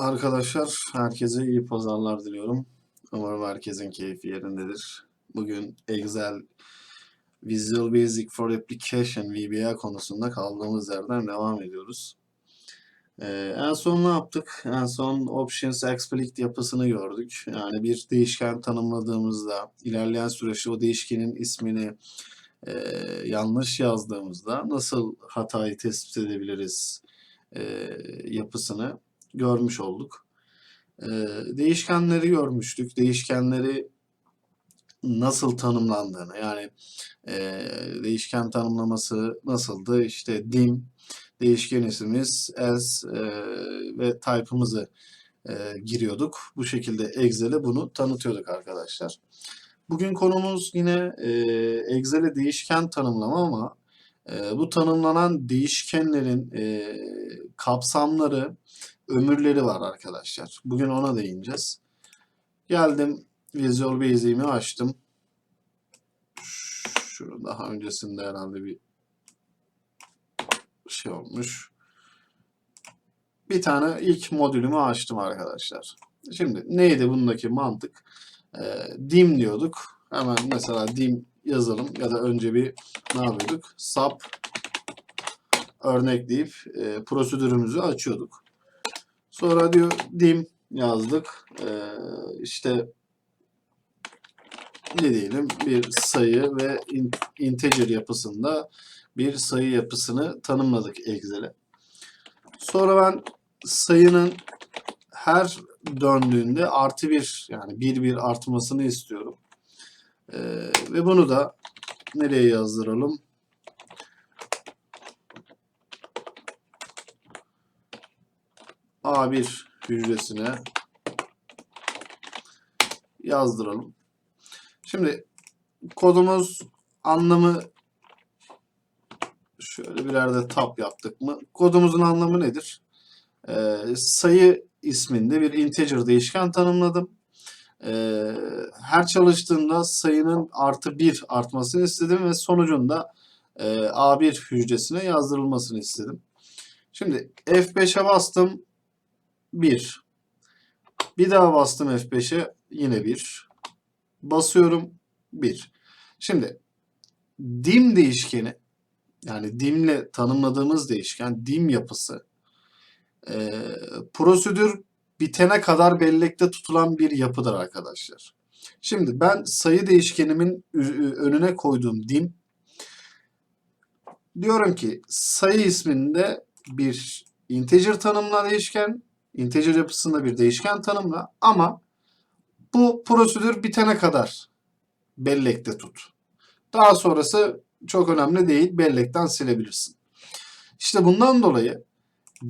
Arkadaşlar herkese iyi pazarlar diliyorum. Umarım herkesin keyfi yerindedir. Bugün Excel Visual Basic for Application VBA konusunda kaldığımız yerden devam ediyoruz. Ee, en son ne yaptık? En son Options Explicit yapısını gördük. Yani bir değişken tanımladığımızda ilerleyen süreçte o değişkenin ismini e, yanlış yazdığımızda nasıl hatayı tespit edebiliriz e, yapısını görmüş olduk. Ee, değişkenleri görmüştük. Değişkenleri nasıl tanımlandığını yani e, değişken tanımlaması nasıldı? İşte dim, değişken ismimiz as e, ve type'ımızı e, giriyorduk. Bu şekilde Excel'e bunu tanıtıyorduk arkadaşlar. Bugün konumuz yine e, Excel'e değişken tanımlama ama e, bu tanımlanan değişkenlerin e, kapsamları, ömürleri var arkadaşlar. Bugün ona değineceğiz. Geldim Visual Basic'imi açtım. Şu daha öncesinde herhalde bir şey olmuş. Bir tane ilk modülümü açtım arkadaşlar. Şimdi neydi bundaki mantık? Ee, dim diyorduk. Hemen mesela dim yazalım ya da önce bir ne yapıyorduk? Sub örnekleyip e, prosedürümüzü açıyorduk. Sonra diyor dim yazdık. Ee, işte ne diyelim bir sayı ve in- integer yapısında bir sayı yapısını tanımladık Excel'e. Sonra ben sayının her döndüğünde artı bir yani bir bir artmasını istiyorum. Ee, ve bunu da nereye yazdıralım? A1 hücresine yazdıralım. Şimdi kodumuz anlamı şöyle birer de tab yaptık mı? Kodumuzun anlamı nedir? Ee, sayı isminde bir integer değişken tanımladım. Ee, her çalıştığında sayının artı bir artmasını istedim ve sonucunda e, A1 hücresine yazdırılmasını istedim. Şimdi F5'e bastım 1. Bir daha bastım F5'e yine 1. Basıyorum 1. Şimdi dim değişkeni yani dimle tanımladığımız değişken dim yapısı e, prosedür bitene kadar bellekte tutulan bir yapıdır arkadaşlar. Şimdi ben sayı değişkenimin önüne koyduğum dim diyorum ki sayı isminde bir integer tanımla değişken integer yapısında bir değişken tanımla ama bu prosedür bitene kadar bellekte tut. Daha sonrası çok önemli değil. Bellekten silebilirsin. İşte bundan dolayı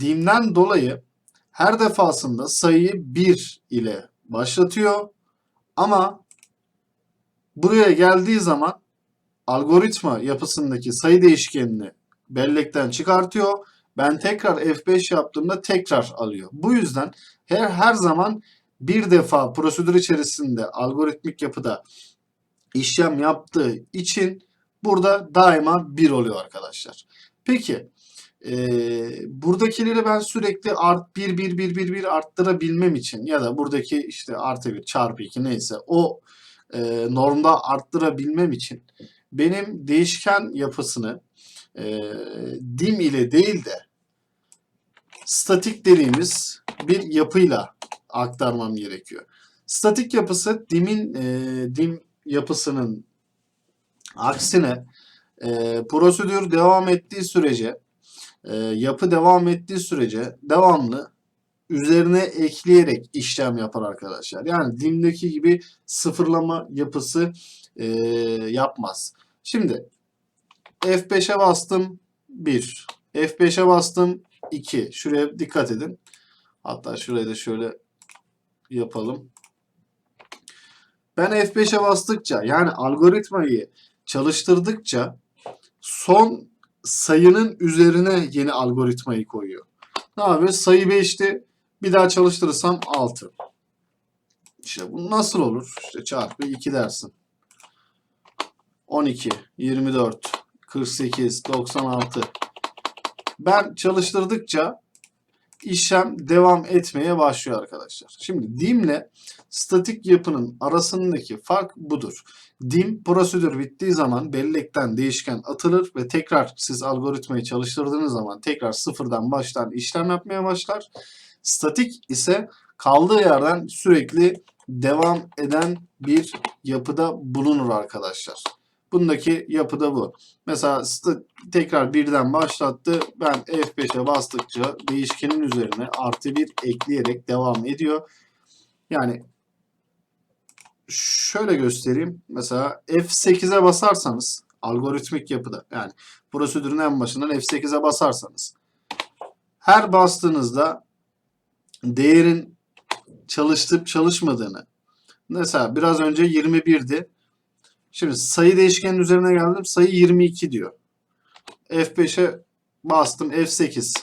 dimden dolayı her defasında sayıyı 1 ile başlatıyor ama buraya geldiği zaman algoritma yapısındaki sayı değişkenini bellekten çıkartıyor ben tekrar F5 yaptığımda tekrar alıyor. Bu yüzden her her zaman bir defa prosedür içerisinde algoritmik yapıda işlem yaptığı için burada daima 1 oluyor arkadaşlar. Peki e, buradakileri ben sürekli art 1 1 1 1 1 arttırabilmem için ya da buradaki işte artı 1 çarpı 2 neyse o e, normda arttırabilmem için benim değişken yapısını e, dim ile değil de statik dediğimiz bir yapıyla aktarmam gerekiyor. Statik yapısı dimin e, dim yapısının aksine e, prosedür devam ettiği sürece e, yapı devam ettiği sürece devamlı üzerine ekleyerek işlem yapar arkadaşlar. Yani dimdeki gibi sıfırlama yapısı e, yapmaz. Şimdi F5'e bastım 1. F5'e bastım 2. Şuraya dikkat edin. Hatta şurayı da şöyle yapalım. Ben F5'e bastıkça yani algoritmayı çalıştırdıkça son sayının üzerine yeni algoritmayı koyuyor. Ne yapıyor? Sayı 5'ti. Bir daha çalıştırırsam 6. İşte bu nasıl olur? İşte çarpı 2 dersin. 12, 24, 48, 96. Ben çalıştırdıkça işlem devam etmeye başlıyor arkadaşlar. Şimdi dimle statik yapının arasındaki fark budur. Dim prosedür bittiği zaman bellekten değişken atılır ve tekrar siz algoritmayı çalıştırdığınız zaman tekrar sıfırdan baştan işlem yapmaya başlar. Statik ise kaldığı yerden sürekli devam eden bir yapıda bulunur arkadaşlar. Bundaki yapı da bu. Mesela tekrar birden başlattı. Ben F5'e bastıkça değişkenin üzerine artı bir ekleyerek devam ediyor. Yani şöyle göstereyim. Mesela F8'e basarsanız algoritmik yapıda yani prosedürün en başından F8'e basarsanız her bastığınızda değerin çalıştıp çalışmadığını mesela biraz önce 21'di. Şimdi sayı değişkenin üzerine geldim. Sayı 22 diyor. F5'e bastım. F8.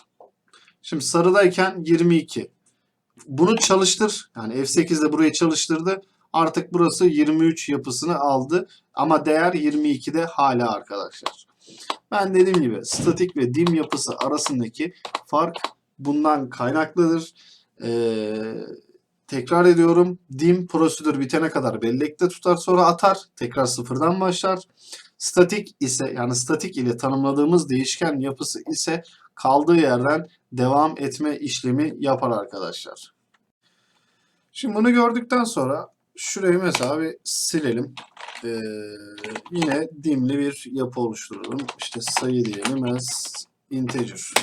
Şimdi sarıdayken 22. Bunu çalıştır. Yani F8 de burayı çalıştırdı. Artık burası 23 yapısını aldı. Ama değer 22'de hala arkadaşlar. Ben dediğim gibi statik ve dim yapısı arasındaki fark bundan kaynaklıdır. Ee, tekrar ediyorum. Dim prosedür bitene kadar bellekte tutar sonra atar. Tekrar sıfırdan başlar. Statik ise yani statik ile tanımladığımız değişken yapısı ise kaldığı yerden devam etme işlemi yapar arkadaşlar. Şimdi bunu gördükten sonra şurayı mesela bir silelim. Ee, yine dimli bir yapı oluşturalım. İşte sayı diyelim as integer.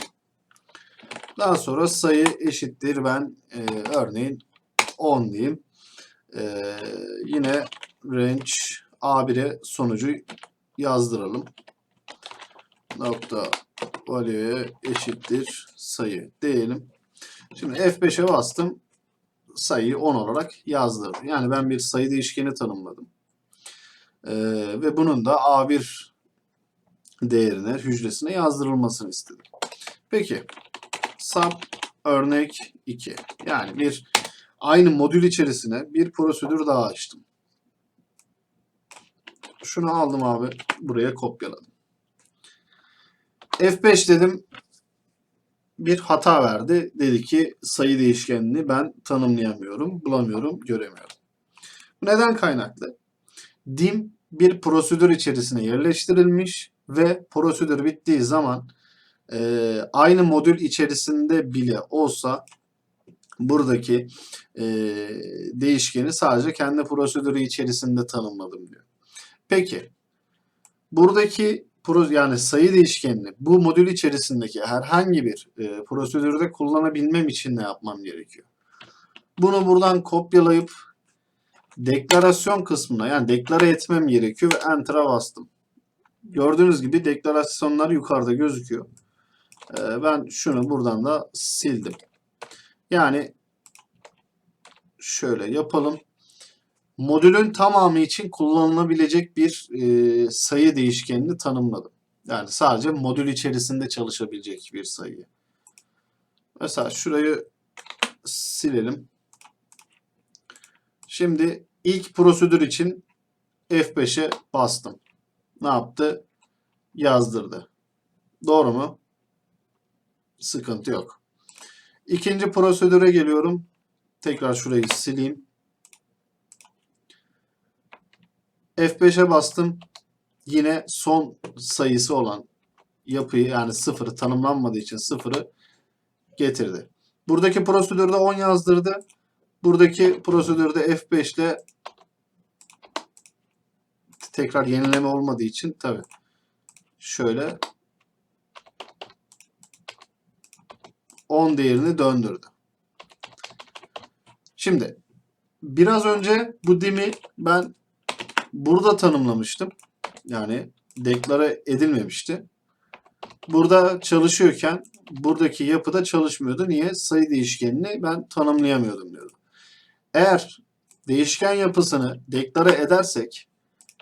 Daha sonra sayı eşittir ben e, örneğin 10 diyeyim. Ee, yine range A1'e sonucu yazdıralım. Nokta value eşittir sayı diyelim. Şimdi F5'e bastım. Sayıyı 10 olarak yazdırdım. Yani ben bir sayı değişkeni tanımladım. Ee, ve bunun da A1 değerine, hücresine yazdırılmasını istedim. Peki sub örnek 2. Yani bir aynı modül içerisine bir prosedür daha açtım. Şunu aldım abi. Buraya kopyaladım. F5 dedim. Bir hata verdi. Dedi ki sayı değişkenini ben tanımlayamıyorum, bulamıyorum, göremiyorum. Bu neden kaynaklı? Dim bir prosedür içerisine yerleştirilmiş ve prosedür bittiği zaman e, aynı modül içerisinde bile olsa buradaki e, değişkeni sadece kendi prosedürü içerisinde tanımladım diyor. Peki buradaki yani sayı değişkenini bu modül içerisindeki herhangi bir e, prosedürde kullanabilmem için ne yapmam gerekiyor? Bunu buradan kopyalayıp deklarasyon kısmına yani deklare etmem gerekiyor ve enter'a bastım. Gördüğünüz gibi deklarasyonlar yukarıda gözüküyor. E, ben şunu buradan da sildim. Yani şöyle yapalım. Modülün tamamı için kullanılabilecek bir e, sayı değişkenini tanımladım. Yani sadece modül içerisinde çalışabilecek bir sayı. Mesela şurayı silelim. Şimdi ilk prosedür için F5'e bastım. Ne yaptı? Yazdırdı. Doğru mu? Sıkıntı yok. İkinci prosedüre geliyorum. Tekrar şurayı sileyim. F5'e bastım. Yine son sayısı olan yapıyı yani sıfırı tanımlanmadığı için sıfırı getirdi. Buradaki prosedürde 10 yazdırdı. Buradaki prosedürde F5 ile tekrar yenileme olmadığı için tabi şöyle 10 değerini döndürdü. Şimdi biraz önce bu dimi ben burada tanımlamıştım. Yani deklare edilmemişti. Burada çalışıyorken buradaki yapıda çalışmıyordu. Niye? Sayı değişkenini ben tanımlayamıyordum diyordu. Eğer değişken yapısını deklare edersek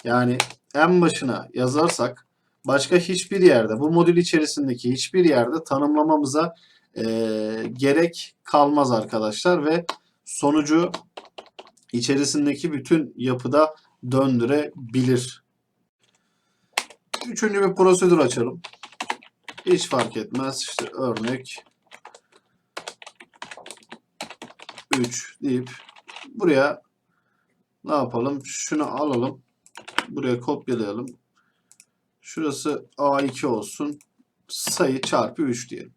yani en başına yazarsak başka hiçbir yerde bu modül içerisindeki hiçbir yerde tanımlamamıza e, gerek kalmaz arkadaşlar ve sonucu içerisindeki bütün yapıda döndürebilir. Üçüncü bir prosedür açalım. Hiç fark etmez. İşte örnek 3 deyip buraya ne yapalım? Şunu alalım. Buraya kopyalayalım. Şurası A2 olsun. Sayı çarpı 3 diyelim.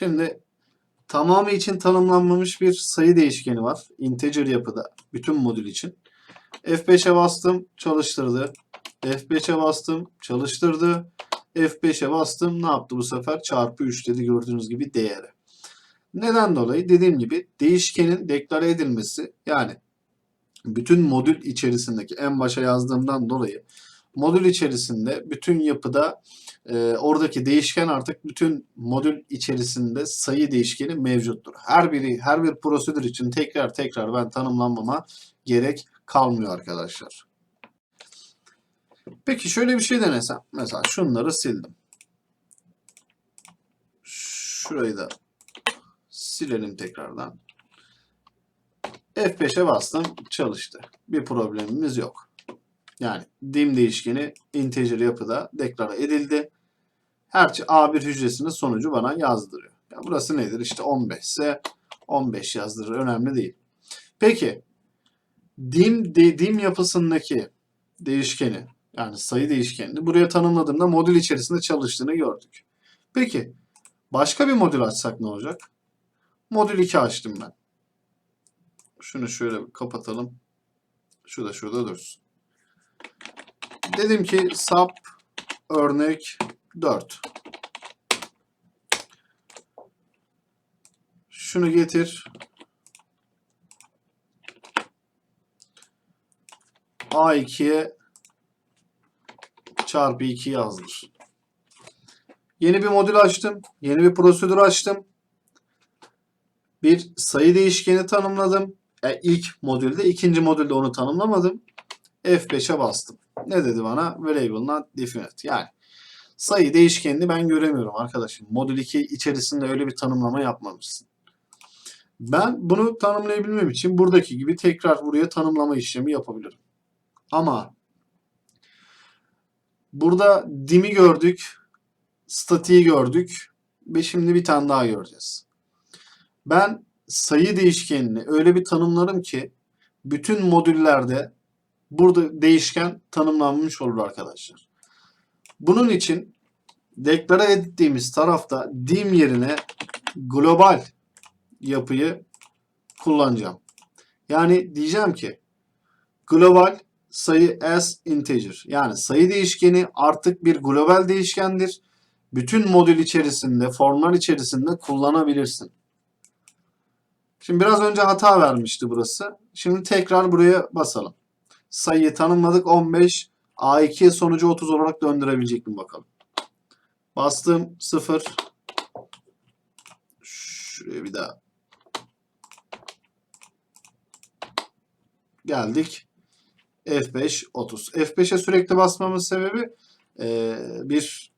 Şimdi tamamı için tanımlanmamış bir sayı değişkeni var. Integer yapıda. Bütün modül için. F5'e bastım. Çalıştırdı. F5'e bastım. Çalıştırdı. F5'e bastım. Ne yaptı bu sefer? Çarpı 3 dedi gördüğünüz gibi değeri. Neden dolayı? Dediğim gibi değişkenin deklare edilmesi yani bütün modül içerisindeki en başa yazdığımdan dolayı modül içerisinde bütün yapıda e, oradaki değişken artık bütün modül içerisinde sayı değişkeni mevcuttur. Her biri her bir prosedür için tekrar tekrar ben tanımlanmama gerek kalmıyor arkadaşlar. Peki şöyle bir şey denesem. Mesela şunları sildim. Şurayı da silelim tekrardan. F5'e bastım çalıştı. Bir problemimiz yok. Yani dim değişkeni integer yapıda deklare edildi. Her A1 hücresinin sonucu bana yazdırıyor. Ya burası nedir? İşte 15 ise 15 yazdırır. Önemli değil. Peki dim, de, dim yapısındaki değişkeni yani sayı değişkenini buraya tanımladığımda modül içerisinde çalıştığını gördük. Peki başka bir modül açsak ne olacak? Modül 2 açtım ben. Şunu şöyle kapatalım. Şu da şurada dursun. Dedim ki sub örnek 4. Şunu getir. A2'ye çarpı 2 yazdır. Yeni bir modül açtım. Yeni bir prosedür açtım. Bir sayı değişkeni tanımladım. E, ilk modülde, ikinci modülde onu tanımlamadım. F5'e bastım. Ne dedi bana? Variable not definite. Yani sayı değişkenini ben göremiyorum arkadaşım. Modül 2 içerisinde öyle bir tanımlama yapmamışsın. Ben bunu tanımlayabilmem için buradaki gibi tekrar buraya tanımlama işlemi yapabilirim. Ama burada dim'i gördük, statiği gördük ve şimdi bir tane daha göreceğiz. Ben sayı değişkenini öyle bir tanımlarım ki bütün modüllerde burada değişken tanımlanmış olur arkadaşlar. Bunun için deklare ettiğimiz tarafta dim yerine global yapıyı kullanacağım. Yani diyeceğim ki global sayı as integer yani sayı değişkeni artık bir global değişkendir. Bütün modül içerisinde, formlar içerisinde kullanabilirsin. Şimdi biraz önce hata vermişti burası. Şimdi tekrar buraya basalım. Sayıyı tanımladık 15. A2 sonucu 30 olarak döndürebilecek mi bakalım. Bastım 0. Şuraya bir daha. Geldik. F5 30. F5'e sürekli basmamın sebebi e, bir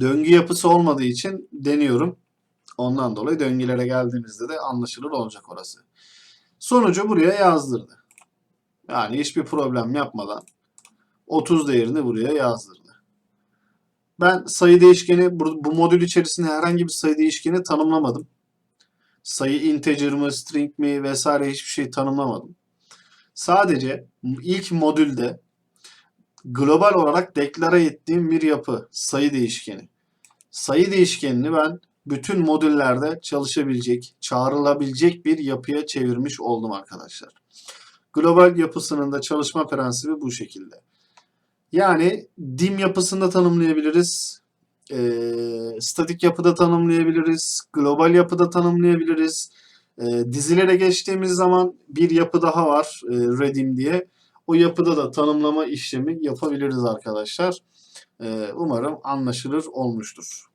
döngü yapısı olmadığı için deniyorum. Ondan dolayı döngülere geldiğimizde de anlaşılır olacak orası. Sonucu buraya yazdırdı. Yani hiçbir problem yapmadan 30 değerini buraya yazdırdı. Ben sayı değişkeni bu, bu modül içerisinde herhangi bir sayı değişkeni tanımlamadım. Sayı integer mi, string mi vesaire hiçbir şey tanımlamadım. Sadece ilk modülde global olarak deklare ettiğim bir yapı sayı değişkeni. Sayı değişkenini ben bütün modüllerde çalışabilecek, çağrılabilecek bir yapıya çevirmiş oldum arkadaşlar. Global yapısının da çalışma prensibi bu şekilde. Yani dim yapısında tanımlayabiliriz. E, statik yapıda tanımlayabiliriz. Global yapıda tanımlayabiliriz. E, dizilere geçtiğimiz zaman bir yapı daha var. E, redim diye. O yapıda da tanımlama işlemi yapabiliriz arkadaşlar. E, umarım anlaşılır olmuştur.